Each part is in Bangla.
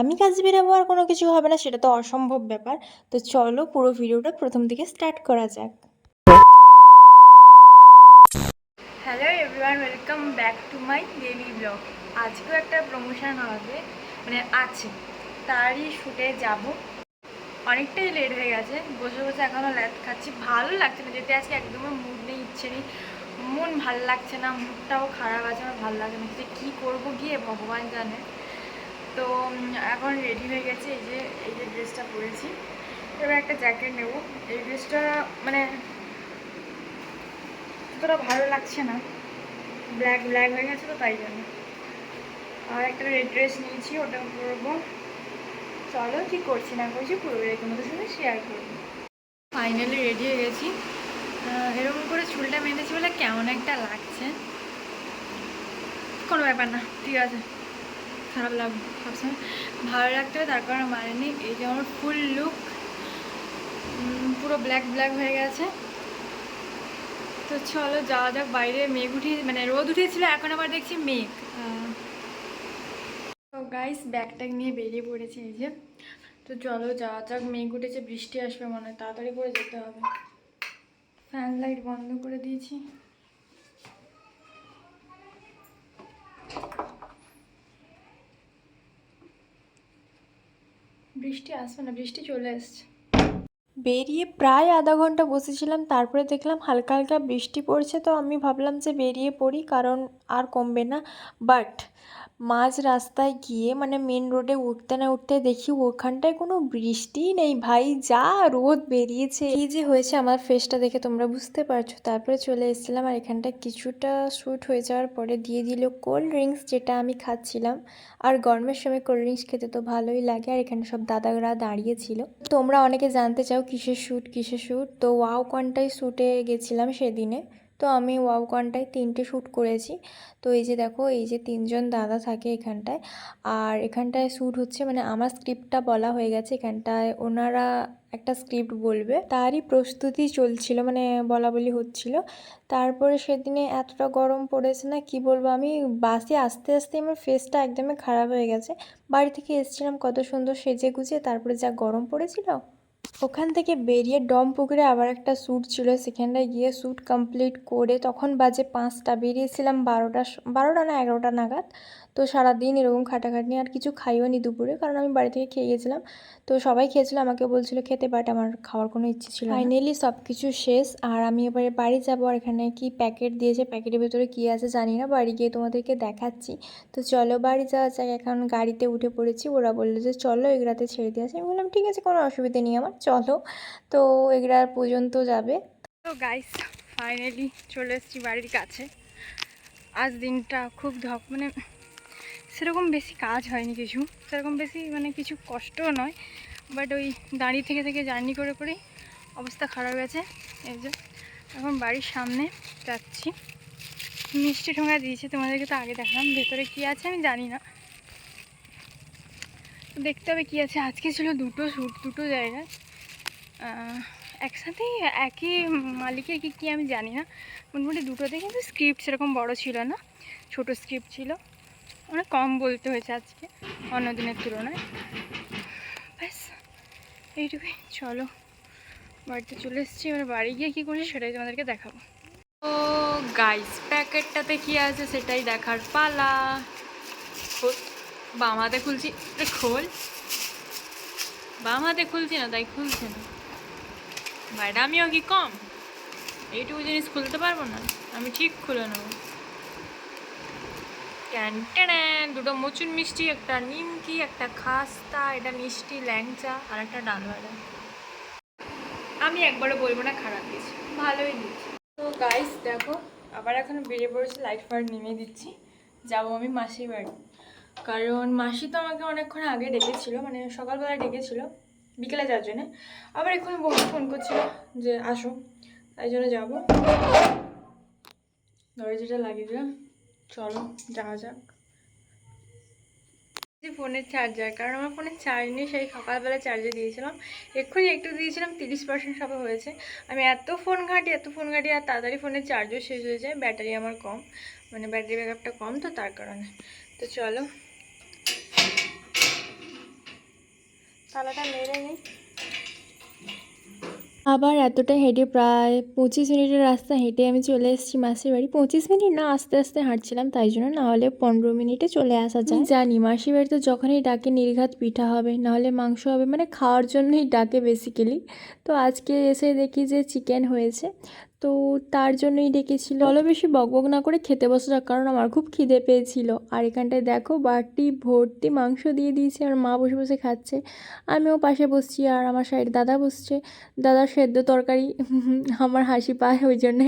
আমি কাজে বেরাবো আর কোনো কিছু হবে না, সেটা তো অসম্ভব ব্যাপার। তো চলো পুরো ভিডিওটা প্রথম থেকে স্টার্ট করা যাক। Hello everyone welcome back to my daily blog আজকেও একটা প্রমোশন হবে মানে আছে। তারই শুটে যাব। অনেকটাই লেট হয়ে গেছে, বসে বসে এখনও ল্যাট খাচ্ছি। ভালো লাগছে না, যেতে আজকে একদমই মুড নেই, ইচ্ছে নেই। মন ভালো লাগছে না মুডটাও খারাপ আছে, আমার ভালো লাগে না। কী করব গিয়ে, ভগবান জানে। তো এখন রেডি হয়ে গেছে এই যে এই যে ড্রেসটা পরেছি। এবার একটা জ্যাকেট নেব। এই ড্রেসটা মানে অতটা ভালো লাগছে না। ব্ল্যাক ব্ল্যাক হয়ে গেছে তো, তাই জন্য। আর একটা রেড ড্রেস নিয়েছি ওটা পরবো। চলো, কি করছি না করছি, পুরো তোমাদের সাথে শেয়ার করব। ফাইনালি রেডি হয়ে গেছি। এরকম করে চুলটা বেঁধেছি বলে কেমন একটা লাগছে। কোনো ব্যাপার না, ঠিক আছে। খারাপ লাগবে সবসময় ভালো লাগতে হবে তার কারণে মানে এই যে আমার ফুল লুক পুরো ব্ল্যাক ব্ল্যাক হয়ে গেছে। তো চলো, যাওয়া যাক, বাইরে মেঘ উঠিয়ে মানে রোদ উঠেছিল, এখন আবার দেখছি মেঘ। তো গাইস ব্যাগ ট্যাগ নিয়ে বেরিয়ে পড়েছি এই যে। তো চলো, যাওয়া যাক, মেঘ উঠেছে, বৃষ্টি আসবে মনে হয়, তাড়াতাড়ি করে যেতে হবে। ফ্যান লাইট বন্ধ করে দিয়েছি। বৃষ্টি আসবে না বৃষ্টি চলে এসছে। বেরিয়ে প্রায় আধা ঘণ্টা বসেছিলাম, তারপরে দেখলাম হালকা হালকা বৃষ্টি পড়ছে, তো আমি ভাবলাম যে বেরিয়ে পড়ি, কারণ আর কমবে না। বাট মাঝ রাস্তায় গিয়ে মানে মেন রোডে উঠতে না উঠতে দেখি ওখানটায় কোনো বৃষ্টিই নেই। ভাই, যা রোদ বেরিয়েছে। এই যে হয়েছে আমার ফেসটা দেখে তোমরা বুঝতে পারছ। তারপরে চলে এসেছিলাম আর এখানটায় কিছুটা শ্যুট হয়ে যাওয়ার পরে দিয়ে দিল কোল্ড ড্রিঙ্কস যেটা আমি খাচ্ছিলাম। আর গরমের সময় কোল্ড ড্রিঙ্কস খেতে তো ভালোই লাগে, আর এখানে সব দাদারা দাঁড়িয়েছিল তোমরা অনেকে জানতে চাও কিসের শ্যুট কিসের শ্যুট তো ওয়াও কনটাই শ্যুটে গেছিলাম সেদিনে? তো আমি ওয়াও কনটায় তিনটে শ্যুট করেছি। তো এই যে দেখো, এই যে তিনজন দাদা থাকে এখানটায়। আর এখানটায় শ্যুট হচ্ছে মানে আমার স্ক্রিপ্টটা বলা হয়ে গেছে এখানটায়। ওনারা একটা স্ক্রিপ্ট বলবে। তারই প্রস্তুতি চলছিল মানে বলা বলি হচ্ছিল। তারপরে সেদিনে এতটা গরম পড়েছে না, কি বলব আমি? বাসে আস্তে আস্তে আমার ফেসটা একদমই খারাপ হয়ে গেছে। বাড়ি থেকে এসেছিলাম কত সুন্দর সেজে গুজে তারপরে যা গরম পড়েছিল। ওখান থেকে বেরিয়ে ডম পুকুরে আবার একটা শ্যুট ছিল সেখানটায় গিয়ে শ্যুট কমপ্লিট করে তখন বাজে পাঁচটা, বেরিয়েছিলাম বারোটা বারোটা না এগারোটা নাগাদ। তো সারাদিন এরকম খাটাখাটনি আর কিছু খাইও নি দুপুরে, কারণ আমি বাড়ি থেকে খেয়ে গেছিলাম। তো সবাই খেয়েছিল, আমাকে বলছিল খেতে বাট আমার খাওয়ার কোনো ইচ্ছে ছিল ফাইনালি সব কিছু শেষ, আর আমি এবারে বাড়ি যাব, আর এখানে কি প্যাকেট দিয়েছে, প্যাকেটের ভেতরে কী আছে জানি না, বাড়ি গিয়ে তোমাদেরকে দেখাচ্ছি। তো চলো বাড়ি যাওয়া যাক, এখন গাড়িতে উঠে পড়েছি, ওরা বলল যে চলো এগরাতে ছেড়ে দিয়ে আসি। আমি বললাম, ঠিক আছে, কোনো অসুবিধে নেই আমার চলো, তো এগরার পর্যন্ত যাবে। তো গাইস ফাইনালি চলে এসেছি বাড়ির কাছে। আজ দিনটা খুব ধক মানে সেরকম বেশি কাজ হয়নি কিছু। সেরকম বেশি মানে কিছু কষ্টও নয় বাট ওই দাঁড়িয়ে থেকে থেকে জার্নি করে করেই অবস্থা খারাপ গেছে এই যে, এখন বাড়ির সামনে যাচ্ছি। মিষ্টি ঠোঙা দিয়েছে, তোমাদেরকে তো আগে দেখালাম, ভেতরে কী আছে আমি জানি না। দেখতে হবে কী আছে। আজকে ছিল দুটো শ্যুট দুটো জায়গায়। একসাথেই একই মালিকের কি কী আমি জানি না। মোটামুটি দুটোতে কিন্তু স্ক্রিপ্ট সেরকম বড় ছিল না, ছোট স্ক্রিপ্ট ছিল। অনেক কম বলতে হয়েছে আজকে, অন্য দিনের তুলনায়। ব্যাস, এইটুকুই, চলো। বাড়িতে চলে এসেছি, এবার বাড়ি গিয়ে কী করছি সেটাই তোমাদেরকে দেখাবো। ও গাইস প্যাকেটটাতে কি আছে সেটাই দেখার পালা। খোল, বাম হাতে খুলছি খোল। বাম হাতে খুলছি না, তাই খুলছে না। ম্যাডামিও কি কম। এইটুকু জিনিস খুলতে পারব না। আমি ঠিক খুলে নেব। দুটো মচুন মিষ্টি, একটা নিমকি, একটা খাস্তা, এটা মিষ্টি, ল্যাংচা, আর একটা ডাল ভাজা। আমি একবারও বলব না খারাপ দিয়েছি ভালোই দিয়েছি তো গাইস দেখো, আবার এখন বেরিয়ে পড়েছে লাইট ফাইট নেমে দিচ্ছি। যাব আমি মাসির বাড়ি। কারণ মাসি তো আমাকে অনেকক্ষণ আগে ডেকেছিল মানে সকালবেলা ডেকেছিল। বিকেলে যাওয়ার জন্যে। আবার এক্ষুনি বৌদি ফোন করছিল যে, আসো। তাই জন্য যাব। দরজাটা লাগিয়ে দিলাম, চলো, যাওয়া যাক। ফোনের চার্জার কারণ আমার ফোনে চার্জ নেই, সেই সকালবেলা চার্জে দিয়েছিলাম। এক্ষুনি একটু দিয়েছিলাম, তিরিশ পার্সেন্ট সবে হয়েছে। আমি এত ফোন ঘাঁটি, এত ফোন ঘাঁটি, আর তাড়াতাড়ি ফোনের চার্জও শেষ হয়ে যায় ব্যাটারি আমার কম। মানে ব্যাটারি ব্যাকআপটা কম তো তার কারণে। তো চলো তালাটা মেরে নিই আবার এতটা হেঁটে প্রায় পঁচিশ মিনিটের রাস্তা হেঁটে আমি চলে এসেছি মাসির বাড়ি। পঁচিশ মিনিট না আস্তে আস্তে হাঁটছিলাম তাই জন্য না হলে পনেরো মিনিটে চলে আসা যায়। জানি মাসির বাড়িতে যখনই ডাকে নির্ঘাত পিঠা হবে নাহলে মাংস হবে মানে খাওয়ার জন্যই ডাকে বেসিক্যালি তো আজকে এসে দেখি যে চিকেন হয়েছে। তো তার জন্যই ডেকেছিল। চলো বেশি বকবক না করে খেতে বসে যাক কারণ আমার খুব খিদে পেয়েছিল। আর এখানটায় দেখো বাটি, ভর্তি মাংস দিয়ে দিয়েছে, আর মা বসে বসে খাচ্ছে। আমিও পাশে বসছি, আর আমার সাইড দাদা বসছে। দাদার সেদ্ধ তরকারি, আমার হাসি পায়, ওই জন্যে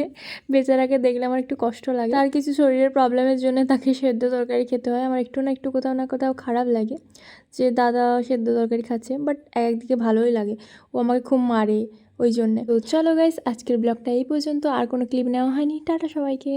বেচারাকে দেখলে আমার একটু কষ্ট লাগে। তার কিছু শরীরের প্রবলেমের জন্য তাকে সেদ্ধ তরকারি খেতে হয়। আমার একটু না একটু কোথাও না কোথাও খারাপ লাগে যে দাদা সেদ্ধ তরকারি খাচ্ছে, বাট একদিকে ভালোই লাগে। ও আমাকে খুব মারে। ওই জন্যে। তো চলো গাইস আজকের ব্লগটা এই পর্যন্ত। আর কোনো ক্লিপ নেওয়া হয়নি। টাটা সবাইকে।